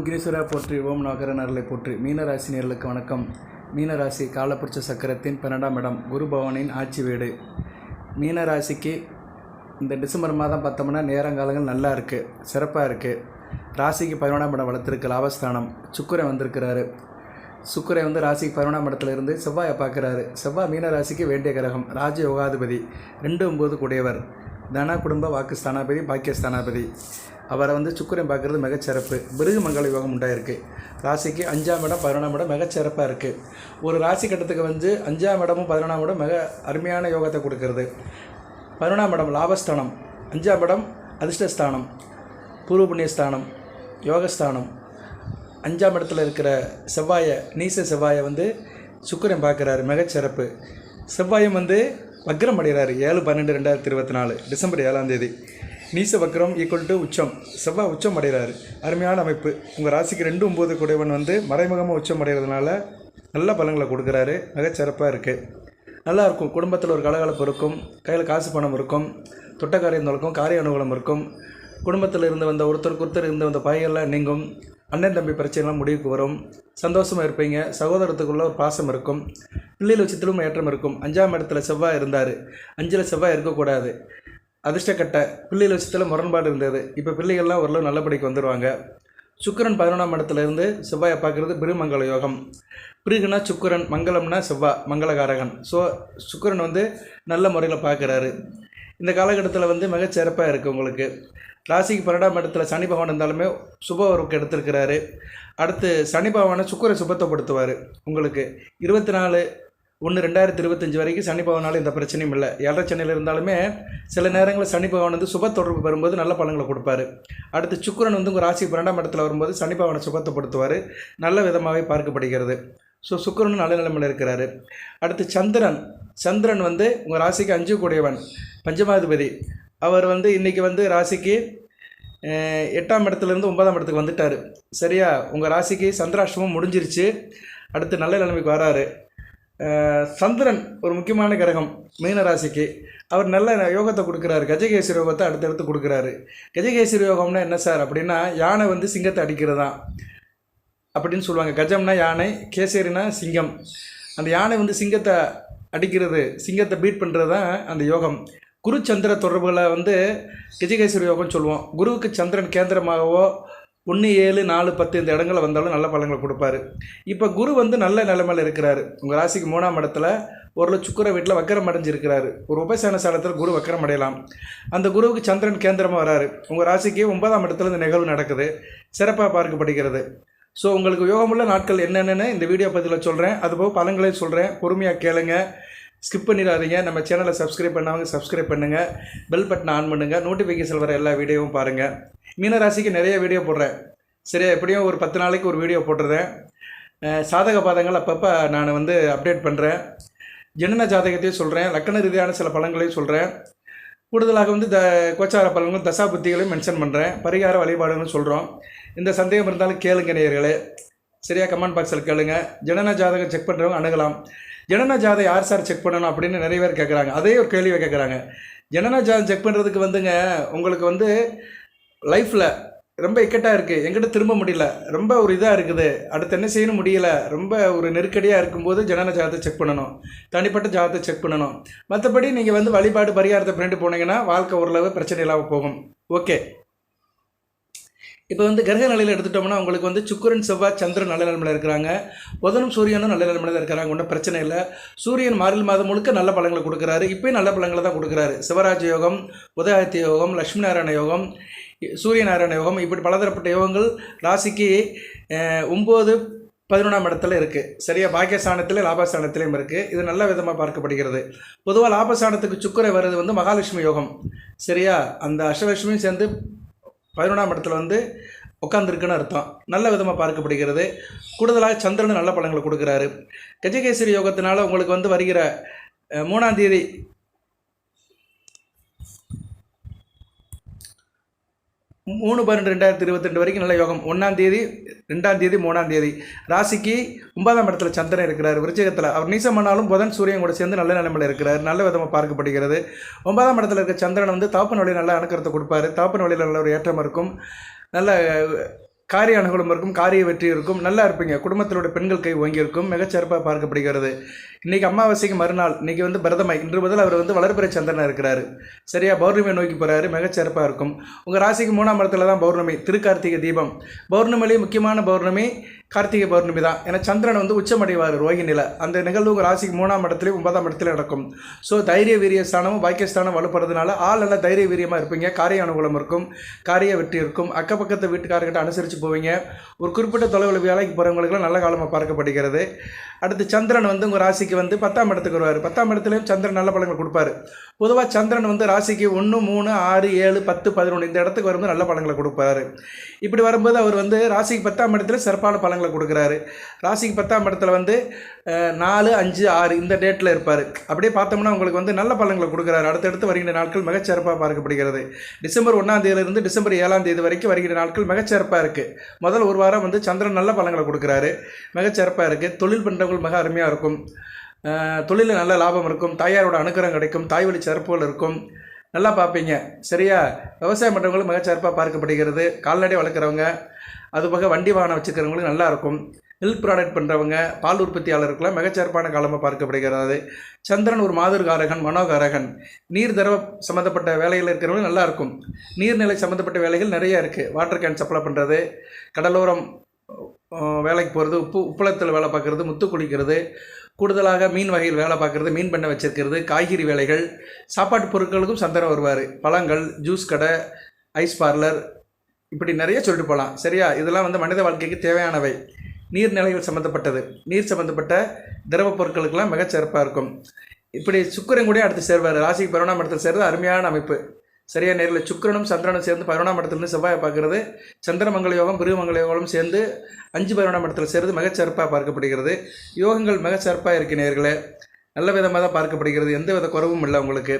விக்னேஸ்வரா போற்றி ஓம் நாகரன் போற்றி. மீனராசினியர்களுக்கு வணக்கம். மீனராசி காலப்புரிச்ச சக்கரத்தின் பன்னெண்டாம் இடம் குரு பவனின் ஆட்சி வீடு. மீனராசிக்கு இந்த டிசம்பர் மாதம் பார்த்தோம்னா நேரங்காலங்கள் நல்லா இருக்குது சிறப்பாக இருக்குது ராசிக்கு பதினொன்றாம் இடம் வளர்த்துருக்கு லாபஸ்தானம் சுக்கரை வந்திருக்கிறாரு. சுக்கரை வந்து ராசிக்கு பதினொன்றாம் இடத்துல இருந்து செவ்வாயை பார்க்குறாரு. செவ்வாய் மீனராசிக்கு வேண்டிய கிரகம் ராஜ யோகாதிபதி ரெண்டு ஒம்பது கூடியவர் தன குடும்ப வாக்கு ஸ்தானாபதி பாக்கிய ஸ்தானாபதி அவரை வந்து சுக்கரன் பார்க்குறது மிகச்சிறப்பு பிருகு மங்கள யோகம் உண்டாயிருக்கு. ராசிக்கு அஞ்சாம் இடம் பதினொன்றாம் இடம் மிகச்சிறப்பாக இருக்குது ஒரு ராசி கட்டத்துக்கு வந்து அஞ்சாம் இடமும் பதினொன்றாம் இடம் மிக அருமையான யோகத்தை கொடுக்கறது. பதினொன்றாம் இடம் லாபஸ்தானம் அஞ்சாம் இடம் அதிர்ஷ்டஸ்தானம் பூர்வ புண்ணியஸ்தானம் யோகஸ்தானம். அஞ்சாம் இடத்துல இருக்கிற செவ்வாயை நீச செவ்வாயை வந்து சுக்கரன் பார்க்குறாரு மிகச்சிறப்பு செவ்வாயும் வந்து வக்ரம் அடைகிறாரு ஏழு பன்னெண்டு ரெண்டாயிரத்தி இருபத்தி நாலு டிசம்பர் ஏழாம் தேதி. நீச வக்ரம் ஈக்குவல் டு உச்சம். செவ்வாய் உச்சம் அடைகிறாரு. அருமையான அமைப்பு. உங்கள் ராசிக்கு ரெண்டு ஒம்பது குடைவன் வந்து மறைமுகமாக உச்சம் அடைகிறதுனால நல்ல பலங்களை கொடுக்குறாரு. மிகச்சிறப்பாக இருக்குது நல்லா இருக்கும். குடும்பத்தில் ஒரு கலகலப்பு இருக்கும். கையில் காசு பணம் இருக்கும். தொட்ட காரியம் நடக்கும். காரிய அனுகூலம் இருக்கும். குடும்பத்தில் இருந்து வந்த ஒருத்தருக்கு ஒருத்தர் இருந்து வந்த பகைகள்லாம் நீங்கும். அண்ணன் தம்பி பிரச்சனைலாம் முடிவுக்கு வரும். சந்தோஷமாக இருப்பீங்க. சகோதரத்துக்குள்ள ஒரு பாசம் இருக்கும். பிள்ளைகள் வச்சத்திலும் ஏற்றம் இருக்கும். அஞ்சாம் இடத்துல செவ்வாய் இருந்தார். அஞ்சில் செவ்வாய் இருக்கக்கூடாது. அதிர்ஷ்டக்கட்டை பிள்ளைகள் லட்சத்தில் முரண்பாடு இருந்தது. இப்போ பிள்ளைகள்லாம் ஓரளவு நல்லபடிக்கு வந்துடுவாங்க சுக்கரன் பதினொன்றாம் இடத்துலேருந்து செவ்வாயை பார்க்குறது பிருமங்கல யோகம். பிருகுனா சுக்கிரன் மங்களம்னா செவ்வா மங்களகாரகன். ஸோ சுக்கிரன் வந்து நல்ல முறையில் பார்க்குறாரு. இந்த காலகட்டத்தில் வந்து மிகச்சிறப்பாக இருக்குது உங்களுக்கு. ராசிக்கு பன்னெண்டாம் இடத்துல சனி பகவான் இருந்தாலுமே சுப ஒர்க்கு எடுத்திருக்கிறாரு. அடுத்து சனி பகவானை சுக்கரை சுபத்தப்படுத்துவார் உங்களுக்கு இருபத்தி நாலு ஒன்று ரெண்டாயிரத்தி இருபத்தஞ்சி வரைக்கும் சனி பகவானால் எந்த பிரச்சனையும் இல்லை. ஏழரை சென்னையில் இருந்தாலுமே சில நேரங்களில் சனி பகவான் வந்து சுப தொடர்பு வரும்போது நல்ல பலன்களை கொடுப்பாரு. அடுத்து சுக்கிரன் வந்து உங்கள் ராசிக்கு பன்னெண்டாம் இடத்துல வரும்போது சனி பகவானை சுபத்தப்படுத்துவார். நல்ல விதமாகவே பார்க்கப்படுகிறது. ஸோ சுக்கிரனும் நல்ல நிலைமையில் இருக்கிறாரு. அடுத்து சந்திரன். சந்திரன் வந்து உங்கள் ராசிக்கு அஞ்சு கூடியவன். பஞ்சமாதிபதி. அவர் வந்து இன்றைக்கி வந்து ராசிக்கு எட்டாம் இடத்துலேருந்து ஒன்பதாம் இடத்துக்கு வந்துட்டார். சரியா? உங்கள் ராசிக்கு சந்திராஷ்டமும் முடிஞ்சிருச்சு. அடுத்து நல்ல நிலைமைக்கு வராரு. சந்திரன் ஒரு முக்கியமான கிரகம் மீனராசிக்கு. அவர் நல்ல யோகத்தை கொடுக்குறாரு. கஜகேசரி யோகத்தை அடுத்தடுத்து கொடுக்குறாரு. கஜகேசரி யோகம்னா என்ன சார் அப்படின்னா யானை வந்து சிங்கத்தை அடிக்கிறதா அப்படின்னு சொல்லுவாங்க. கஜம்னா யானை கேசரினா சிங்கம். அந்த யானை வந்து சிங்கத்தை அடிக்கிறது சிங்கத்தை பீட் பண்ணுறது தான் அந்த யோகம். குரு சந்திர தொடர்புகளை வந்து கஜகேசரி யோகம்னு சொல்லுவோம். குருவுக்கு சந்திரன் கேந்திரமாகவோ ஒன்று ஏழு நாலு பத்து இந்த இடங்களில் வந்தாலும் நல்ல பலன்களை கொடுப்பாரு. இப்போ குரு வந்து நல்ல நிலைமையில் இருக்கிறாரு. உங்கள் ராசிக்கு மூணாம் இடத்துல ஒரு சுக்கர வீட்டில் வக்கரம் அடைஞ்சிருக்கிறாரு. ஒரு உபசேன சாலத்தில் குரு வக்கரம் அடையலாம். அந்த குருவுக்கு சந்திரன் கேந்திரமாக வராரு. உங்கள் ராசிக்கு ஒன்பதாம் இடத்துல இந்த நிகழ்வு நடக்குது. சிறப்பாக பார்க்கப்படுகிறது ஸோ உங்களுக்கு யோகமுள்ள நாட்கள் என்னென்னு இந்த வீடியோ பதிவில் சொல்கிறேன் அதுபோக பழங்களையும் சொல்கிறேன் பொறுமையாக கேளுங்கள் ஸ்கிப் பண்ணிடாதீங்க. நம்ம சேனலை சப்ஸ்கிரைப் பண்ணாமல் சப்ஸ்கிரைப் பண்ணுங்கள் பெல் பட்டனை ஆன் பண்ணுங்கள் நோட்டிஃபிகேஷன் வர எல்லா வீடியோவும் பாருங்கள் மீனராசிக்கு நிறைய வீடியோ போடுறேன். சரியா எப்படியும் ஒரு பத்து நாளைக்கு ஒரு வீடியோ போட்டுறேன். சாதக பாதங்கள் அப்பப்போ நான் வந்து அப்டேட் பண்ணுறேன் ஜனன ஜாதகத்தையும் சொல்கிறேன் லக்கண ரீதியான சில பலன்களையும் சொல்கிறேன் கூடுதலாக வந்து த கோச்சார பலன்களும் தசா புத்திகளையும் மென்ஷன் பண்ணுறேன் பரிகார வழிபாடுகளும் சொல்கிறோம் இந்த சந்தேகம் இருந்தாலும் கேளுங்க நேயர்களே. சரியாக கமெண்ட் பாக்ஸில் கேளுங்க. ஜனன ஜாதகம் செக் பண்ணுறவங்க அணுகலாம். ஜனன ஜாதை யார் சார் செக் பண்ணணும் அப்படின்னு நிறைய பேர் கேட்குறாங்க அதே ஒரு கேள்வியை கேட்குறாங்க ஜனன ஜாதை செக் பண்ணுறதுக்கு வந்துங்க உங்களுக்கு வந்து லைஃப்பில் ரொம்ப இக்கட்டாக இருக்குது எங்கிட்ட திரும்ப முடியல. ரொம்ப ஒரு இதாக இருக்குது. அடுத்து என்ன செய்யணும் முடியல. ரொம்ப ஒரு நெருக்கடியாக இருக்கும்போது ஜனன ஜாதத்தை செக் பண்ணணும். தனிப்பட்ட ஜாதத்தை செக் பண்ணணும். மற்றபடி நீங்கள் வந்து வழிபாடு பரிகாரத்தை பண்ணிட்டு போனீங்கன்னா வாழ்க்கை ஓரளவு பிரச்சனை இல்லாமல் போகும். ஓகே இப்போ வந்து கிரக நிலையில் எடுத்துட்டோம்னா உங்களுக்கு வந்து சுக்கரன் செவ்வாய் சந்திரன் நல்ல நிலமையில் இருக்கிறாங்க. புதனும் சூரியனும் நல்ல நிலமையில் தான் இருக்கிறாங்க ஒன்றும் பிரச்சனை இல்லை. சூரியன் மாறில் மாதம் முழுக்க நல்ல பழங்களை கொடுக்குறாரு. இப்போயும் நல்ல பலங்களை தான் கொடுக்குறாரு. சிவராஜ யோகம் உதயாதித்ய யோகம் லட்சுமி நாராயண யோகம் சூரிய நாராயண யோகம் இப்படி பலதரப்பட்ட யோகங்கள் ராசிக்கு ஒம்பது பதினொன்றாம் இடத்துல இருக்குது சரியா? பாக்கியஸ்தானத்தில் லாபஸ்தானத்திலையும் இருக்குது இது நல்ல விதமாக பார்க்கப்படுகிறது. பொதுவாக லாபஸ்தானத்துக்கு சுக்கரை வர்றது வந்து மகாலட்சுமி யோகம். சரியா? அந்த அஷ்டலட்சுமியும் சேர்ந்து பதினொன்றாம் இடத்துல வந்து உட்காந்துருக்குன்னு அர்த்தம். நல்ல விதமாக பார்க்கப்படுகிறது. கூடுதலாக சந்திரன் நல்ல பலன்களை கொடுக்குறாரு. கஜகேசரி யோகத்தினால உங்களுக்கு வந்து வருகிற மூணாந்தேதி மூணாம் தேதி மூணு பன்னெண்டு ரெண்டாயிரத்தி இருபத்தி வரைக்கும் நல்ல யோகம். ஒன்றாம் தேதி ரெண்டாம் தேதி மூணாம் தேதி. ராசிக்கு ஒன்பதாம் இடத்துல சந்திரன் இருக்கிறார் விருச்சகத்தில். அவர் நீசம் பண்ணாலும் புதன் சூரியன் கூட சேர்ந்து நல்ல நிலைமையில் இருக்கிறார். நல்ல விதமாக பார்க்கப்படுகிறது. ஒன்பதாம் இடத்துல இருக்க சந்திரன் வந்து தாப்பன் வழியில் நல்லா அணுக்கரத்தை கொடுப்பாரு. தாப்பன் வழியில் நல்ல ஒரு ஏற்றம் இருக்கும். நல்ல காரிய அனுகூலம் இருக்கும் காரிய வெற்றி இருக்கும். நல்லா இருப்பீங்க. குடும்பத்திலோட பெண்கள் கை ஓங்கியிருக்கும் மிகச்சிறப்பாக பார்க்கப்படுகிறது. இன்றைக்கி அமாவாசைக்கு மறுநாள் இன்றைக்கி வந்து பிரதமை இன்று முதல் அவர் வந்து வளர்பிறை சந்திரனாக இருக்கிறாரு. சரியா? பௌர்ணமியை நோக்கி போகிறாரு மிகச்சிறப்பாக இருக்கும். உங்கள் ராசிக்கு மூணாம் இடத்துல தான் பௌர்ணமி திருக்கார்த்திகை தீபம். பௌர்ணமிலேயே முக்கியமான பௌர்ணமி கார்த்திகை பௌர்ணமி தான். ஏன்னா சந்திரன் வந்து உச்சமடைவார் ரோகிணியில் அந்த நிகழ்வு உங்கள் ராசிக்கு மூணாம் இடத்துலையும் ஒன்பதாம் இடத்துல நடக்கும். ஸோ தைரிய வீரிய ஸ்தானமும் பாக்கியஸ்தானம் வலுப்படுறதுனால ஆள் நல்லா தைரிய வீரியமாக இருப்பீங்க. காரிய அனுகூலம் இருக்கும். காரிய வெற்றி இருக்கும். அக்கப்பக்கத்து வீட்டுக்காரர்கிட்ட அனுசரித்து போவீங்க. ஒரு குறிப்பிட்ட தொலைவில் வேலைக்கு போகிறவங்களுக்குலாம் நல்ல காலமாக பார்க்கப்படுகிறது. அடுத்து சந்திரன் வந்து உங்கள் ராசிக்கு வந்து பத்தாம் இடத்துக்கு வருவார். பத்தாம் இடத்துலையும் சந்திரன் நல்ல பலன்கள் கொடுப்பாரு. பொதுவாக சந்திரன் வந்து ராசிக்கு ஒன்று மூணு ஆறு ஏழு பத்து பதினொன்று இந்த இடத்துக்கு வரும்போது நல்ல பலன்களை கொடுப்பாரு. இப்படி வரும்போது அவர் வந்து ராசிக்கு பத்தாம் இடத்துல சிறப்பான பலன்களை கொடுக்குறாரு. ராசிக்கு பத்தாம் இடத்துல வந்து நாலு அஞ்சு ஆறு இந்த டேட்டில் இருப்பார். அப்படியே பார்த்தோம்னா உங்களுக்கு வந்து நல்ல பலன்களை கொடுக்குறாரு. அடுத்தடுத்து வருகின்ற நாட்கள் மிகச்சிறப்பாக பார்க்கப்படுகிறது. டிசம்பர் ஒன்றாம் தேதியிலிருந்து டிசம்பர் ஏழாம் தேதி வரைக்கும் வருகின்ற நாட்கள் மிகச்சிறப்பாக இருக்குது முதல் ஒரு வாரம் வந்து சந்திரன் நல்ல பலன்களை கொடுக்குறாரு. மிகச்சிறப்பாக இருக்குது தொழில் பண்ணுறவங்க மிக அருமையாக இருக்கும். தொழிலில் நல்ல லாபம் இருக்கும் தாயாரோட அனுக்கிரகம் கிடைக்கும் தாய் வழி சிறப்புகள் இருக்கும். நல்லா பார்ப்பீங்க. சரியா? விவசாயம் பண்ணுறவங்களும் மிகச்சிறப்பாக பார்க்கப்படுகிறது. கால்நடை வளர்க்குறவங்க அதுபோக வண்டி வாகனம் வச்சுக்கிறவங்களுக்கு நல்லாயிருக்கும் மில்க் ப்ராடக்ட் பண்ணுறவங்க பால் உற்பத்தியாளருக்கெல்லாம் மிகச்சிறப்பான காலமாக பார்க்கப்படுகிறது. சந்திரன் ஒரு மாதிர்காரகன் மனோகாரகன். நீர் தரவ சம்மந்தப்பட்ட வேலைகள் இருக்கிறவங்களும் நல்லா இருக்கும். நீர்நிலை சம்மந்தப்பட்ட வேலைகள் நிறைய இருக்குது வாட்டர் கேன் சப்ளை பண்ணுறது கடலோரம் வேலைக்கு போகிறது உப்பு உப்பளத்தில் வேலை பார்க்குறது முத்து குளிக்கிறது கூடுதலாக மீன் வகையில் வேலை பார்க்குறது மீன் பண்ணை வச்சிருக்கிறது காய்கறி வேலைகள் சாப்பாட்டு பொருட்களுக்கும் சந்தனம் வருவார். பழங்கள் ஜூஸ் கடை ஐஸ் பார்லர் இப்படி நிறைய சொல்லிட்டு போகலாம் சரியா? இதெல்லாம் வந்து மனித வாழ்க்கைக்கு தேவையானவை. நீர்நிலைகள் சம்மந்தப்பட்டது நீர் சம்மந்தப்பட்ட திரவ பொருட்களுக்கெல்லாம் மிகச்சிறப்பாக இருக்கும். இப்படி சுக்கரன் கூட அடுத்து சேர்வார். ராசிக்கு பதினொன்றாம் இடத்துல சேர்றது அருமையான அமைப்பு. சரியா நேரில் சுக்கிரனும் சந்திரனும் சேர்ந்து பதினொன்றாம் இடத்துலேருந்து செவ்வாயை பார்க்கறது. சந்திரமங்கல யோகம் பிருகமங்கல யோகம் சேர்ந்து அஞ்சு பதினொன்றாம் இடத்துல சேர்ந்து மிகச்சிறப்பாக பார்க்கப்படுகிறது. யோகங்கள் மிகச்சிறப்பாக இருக்கு நேர்களே. நல்ல விதமாக தான் பார்க்கப்படுகிறது. எந்த வித குறவும் இல்லை உங்களுக்கு.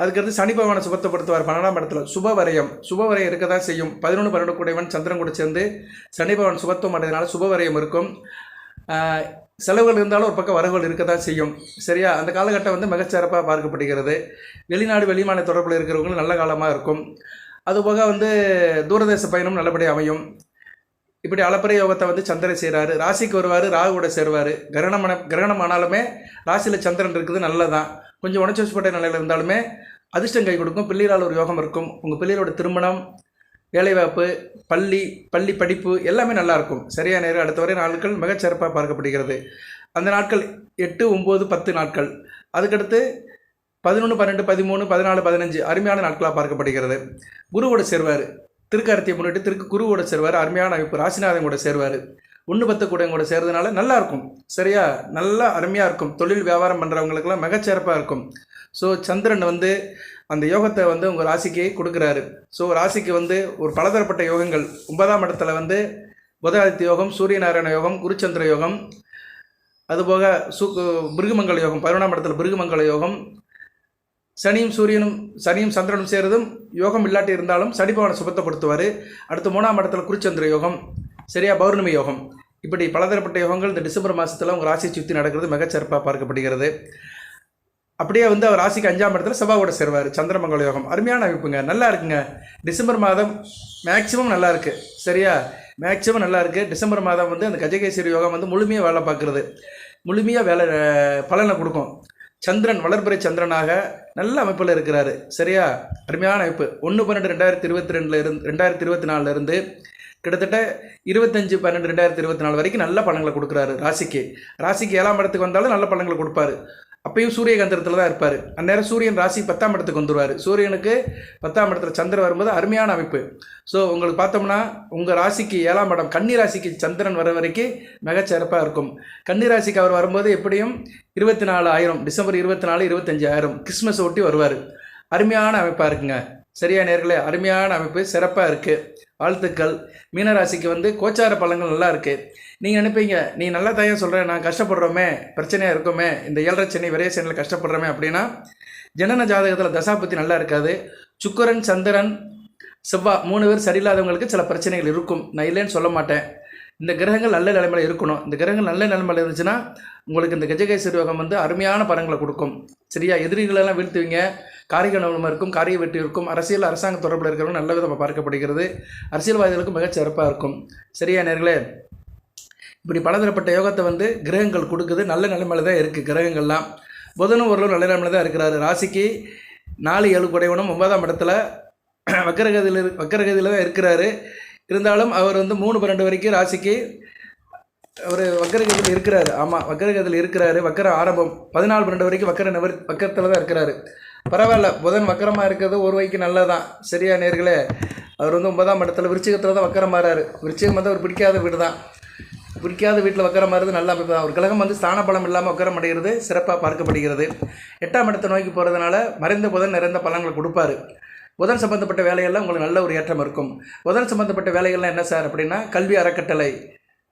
அதுக்கடுத்து சனி பகவானை சுபத்தப்படுத்துவார் பன்னெண்டாம் இடத்துல. சுப வரையம் சுப வரையம் இருக்க தான் செய்யும். பதினொன்று பன்னெண்டு கூடையவன் சந்திரன் கூட சேர்ந்து சனி பகவான் சுபத்துவம் அடைறதுனால சுப வரையம் இருக்கும் செலவுகள் இருந்தாலும் ஒரு பக்கம் வரவுகள் இருக்க தான் செய்யும். சரியா? அந்த காலகட்டம் வந்து மிகச்சிறப்பாக பார்க்கப்படுகிறது வெளிநாடு வெளிமாநில தொடர்பில் இருக்கிறவங்களும் நல்ல காலமாக இருக்கும். அதுபோக வந்து தூரதேச பயணம் நல்லபடியாக அமையும். இப்படி அளப்பறை யோகத்தை வந்து சந்திரன் செய்கிறாரு ராசிக்கு வருவார் ராகுவோட சேருவார். கிரகணமான கிரகணம் ஆனாலுமே ராசியில் சந்திரன் இருக்குது நல்லதான் கொஞ்சம் உணர்ச்சிப்பட்ட நிலையில் இருந்தாலுமே அதிர்ஷ்டம் கை கொடுக்கும். பிள்ளைகளால் ஒரு யோகம் இருக்கும். உங்கள் பிள்ளைகளோட திருமணம் வேலைவாய்ப்பு பள்ளி பள்ளி படிப்பு எல்லாமே நல்லாயிருக்கும் சரியான நேரம் அடுத்த வரை நாட்கள் மிகச்சிறப்பாக பார்க்கப்படுகிறது. அந்த நாட்கள் எட்டு ஒம்பது பத்து நாட்கள். அதுக்கடுத்து பதினொன்று பன்னெண்டு பதிமூணு பதினாலு பதினஞ்சு அருமையான நாட்களாக பார்க்கப்படுகிறது. குருவோட சேர்வார். திருக்கார்த்தியை முன்னிட்டு திருக்கு குருவோட சேர்வார் அருமையான அமைப்பு. ராசிநாதன் கூட சேர்வார். ஒன்று பத்து கூட கூட சேர்றதுனால நல்லா இருக்கும் சரியா நல்லா அருமையாக இருக்கும். தொழில் வியாபாரம் பண்ணுறவங்களுக்கெல்லாம் மிகச்சிறப்பாக இருக்கும். ஸோ சந்திரன் வந்து அந்த யோகத்தை வந்து உங்கள் ராசிக்கு கொடுக்குறாரு. ஸோ ராசிக்கு வந்து ஒரு பலதரப்பட்ட யோகங்கள். ஒன்பதாம் இடத்துல வந்து புதாதித்ய யோகம் சூரியநாராயண யோகம் குருச்சந்திர யோகம். அதுபோக சு பிருகுமங்கல யோகம் பதினொன்றாம் இடத்துல பிருகுமங்கல யோகம். சனியும் சூரியனும் சனியும் சந்திரனும் சேருதும். யோகம் இல்லாட்டி இருந்தாலும் சனிபவனை பகவானை சுபத்தப்படுத்துவார். அடுத்து மூணாம் இடத்துல குருச்சந்திர யோகம். சரியா பௌர்ணமி யோகம். இப்படி பலதரப்பட்ட யோகங்கள் இந்த டிசம்பர் மாதத்தில் உங்கள் ராசியை சுற்றி நடக்கிறது மிகச்சிறப்பாக பார்க்கப்படுகிறது. அப்படியே வந்து அவர் ராசிக்கு அஞ்சாம் இடத்துல செவ்வாவோட சேர்வார். சந்திரமங்கல யோகம். அருமையான அமைப்புங்க. நல்லா இருக்குங்க. டிசம்பர் மாதம் மேக்சிமம் நல்லா இருக்கு. சரியா? மேக்சிமம் நல்லா இருக்கு. டிசம்பர் மாதம் வந்து அந்த கஜகேஸ்வரி யோகம் வந்து முழுமையாக வேலை பார்க்குறது. முழுமையாக வேலை பலனை கொடுக்கும். சந்திரன் வளர்பிறை சந்திரனாக நல்ல அமைப்பில் இருக்கிறாரு. சரியா? அருமையான அமைப்பு. ஒன்று பன்னெண்டு ரெண்டாயிரத்தி இருபத்தி ரெண்டில் இருந்து ரெண்டாயிரத்தி இருபத்தி நாலுல இருந்து கிட்டத்தட்ட இருபத்தஞ்சு பன்னெண்டு ரெண்டாயிரத்தி இருபத்தி நாலு வரைக்கும் நல்ல பழங்களை கொடுக்குறாரு ராசிக்கு. ராசிக்கு ஏழாம் இடத்துக்கு வந்தாலும் நல்ல பழங்களை கொடுப்பாரு. அப்பயும் சூரியகந்திரத்தில் தான் இருப்பார். அந்நேரம் சூரியன் ராசி பத்தாம் இடத்துக்கு வந்துடுவார் சூரியனுக்கு பத்தாம் இடத்துல சந்திரன் வரும்போது அருமையான அமைப்பு. ஸோ உங்களுக்கு பார்த்தோம்னா உங்கள் ராசிக்கு ஏழாம் இடம் கன்னி ராசிக்கு சந்திரன் வர வரைக்கும் மிகச்சிறப்பாக இருக்கும். கன்னி ராசிக்கு அவர் வரும்போது எப்படியும் இருபத்தி நாலு ஆயிரம் டிசம்பர் இருபத்தி நாலு இருபத்தஞ்சி ஆயிரம் கிறிஸ்மஸ் ஒட்டி வருவார். அருமையான அமைப்பாக இருக்குங்க. சரியா நேர்களே அருமையான அமைப்பு சிறப்பாக இருக்குது வாழ்த்துக்கள். மீனராசிக்கு வந்து கோச்சார பலன்கள் நல்லா இருக்குது நீங்கள் நினைப்பீங்க நீ நல்லா தாயா சொல்கிறேன் நான் கஷ்டப்படுறோமே பிரச்சனையாக இருக்குமே இந்த ஏழரை சென்னை விரைய சென்னையில் கஷ்டப்படுறோமே அப்படின்னா ஜனன ஜாதகத்தில் தசாபத்தி நல்லா இருக்காது. சுக்கரன் சந்திரன் செவ்வா மூணு பேர் சரியில்லாதவங்களுக்கு சில பிரச்சனைகள் இருக்கும். நான் இல்லைன்னு சொல்ல மாட்டேன். இந்த கிரகங்கள் நல்ல நிலைமையில் இருக்கணும். இந்த கிரகங்கள் நல்ல நிலைமையில் இருந்துச்சுன்னா உங்களுக்கு இந்த கஜகேசரி யோகம் வந்து அருமையான படங்களை கொடுக்கும். சரியா? எதிரிகளெல்லாம் வீழ்த்துவீங்க. காரிய கவனம் இருக்கும் காரிய வெற்றியிருக்கும் அரசியல் அரசாங்க தொடர்பில் இருக்கிறவங்க நல்ல விதமாக பார்க்கப்படுகிறது. அரசியல்வாதிகளுக்கும் மிகச் சிறப்பாக இருக்கும். சரியா நேர்களே? இப்படி பலதரப்பட்ட யோகத்தை வந்து கிரகங்கள் கொடுக்குது. நல்ல நிலைமையில தான் இருக்குது கிரகங்கள்லாம். புதனும் ஓரளவு நல்ல நிலைமையில தான் இருக்கிறாரு. ராசிக்கு நாலு ஏழு குடைவனும் ஒன்பதாம் இடத்துல வக்கரகதியில் வக்கரகதியில் தான் இருக்கிறாரு. இருந்தாலும் அவர் வந்து மூணு பன்னெண்டு வரைக்கும் ராசிக்கு அவர் வக்கரகத்தில் இருக்கிறாரு. ஆமாம் வக்கரகத்தில் இருக்கிறாரு. வக்கர ஆரம்பம் பதினாலு பன்னெண்டு வரைக்கும் வக்கர நிவர் வக்கரத்தில் தான் இருக்கிறாரு. பரவாயில்ல புதன் வக்கரமாக இருக்கிறது ஒரு வைக்கு நல்லதான் சரியா நேர்களே? அவர் வந்து ஒன்பதாம் இடத்துல விருச்சிகத்தில் தான் வக்கரம் மாறாரு. விருச்சிகம் வந்து அவர் பிடிக்காத வீடு தான் பிடிக்காத வீட்டில் வக்கரம் மாறுறது நல்ல அமைப்பு தான். ஒரு கழகம் வந்து ஸ்தான பலம் இல்லாமல் வக்கரம் அடைகிறது சிறப்பாக பார்க்கப்படுகிறது. எட்டாம் இடத்தை நோக்கி போகிறதுனால மறைந்த புதன் நிறைந்த பலங்களை கொடுப்பாரு. புதன் சம்பந்தப்பட்ட வேலையெல்லாம் உங்களுக்கு நல்ல ஒரு ஏற்றம் இருக்கும். புதன் சம்பந்தப்பட்ட வேலைகள்லாம் என்ன சார் அப்படின்னா கல்வி அறக்கட்டளை